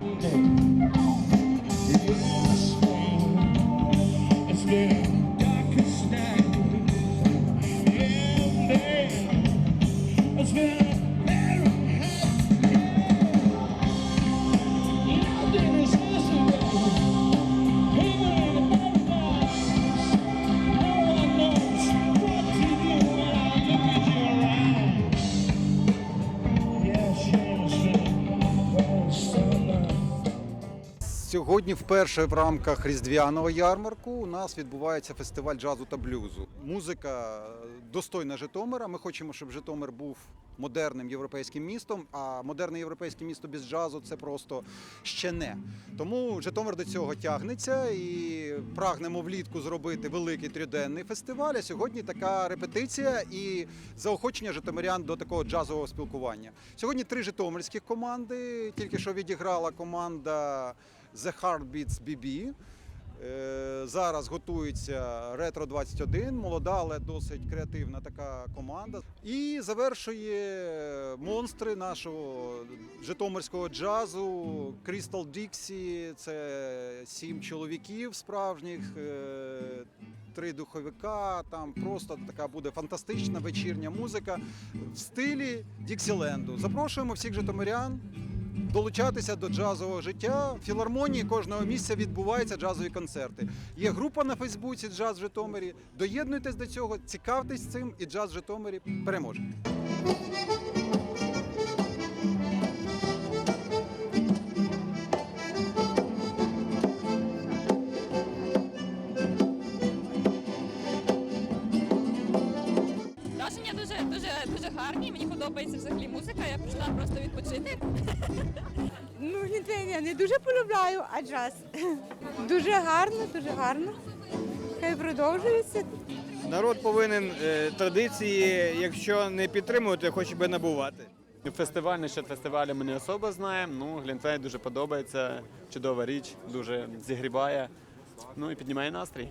Okay. Сьогодні вперше в рамках різдвяного ярмарку у нас відбувається фестиваль джазу та блюзу. Музика е, достойна Житомира. Ми хочемо, щоб Житомир був модерним європейським містом. А модерне європейське місто без джазу це просто ще не. Тому Житомир до цього тягнеться і прагнемо влітку зробити великий триденний фестиваль. А сьогодні така репетиція і заохочення житомирян до такого джазового спілкування. Сьогодні три житомирських команди. Тільки що відіграла команда The Heartbeats BB. Е, Зараз готується Ретро 21, молода, але досить креативна така команда. І завершує монстри нашого житомирського джазу Crystal Dixie. Це сім чоловіків справжніх, е, три духовика. Там просто така буде фантастична вечірня музика в стилі Діксіленду. Запрошуємо всіх житомирян долучатися до джазового життя. В філармонії кожного місця відбуваються джазові концерти. Є група на Фейсбуці Джаз в Житомирі. Доєднуйтесь до цього, цікавтесь цим, і джаз в Житомирі переможе. Дуже гарні. Мені подобається взагалі музика. Я прийшла просто відпочити. Ну, я не дуже полюбляю, а джаз. Дуже гарно, дуже гарно. Хай продовжується. Народ повинен е, традиції, якщо не підтримувати, хоч би набувати. Фестиваль насчет фестивалю ми не особо знаємо. Ну, Глінтвейн дуже подобається, чудова річ, дуже зігріває. Ну і піднімає настрій.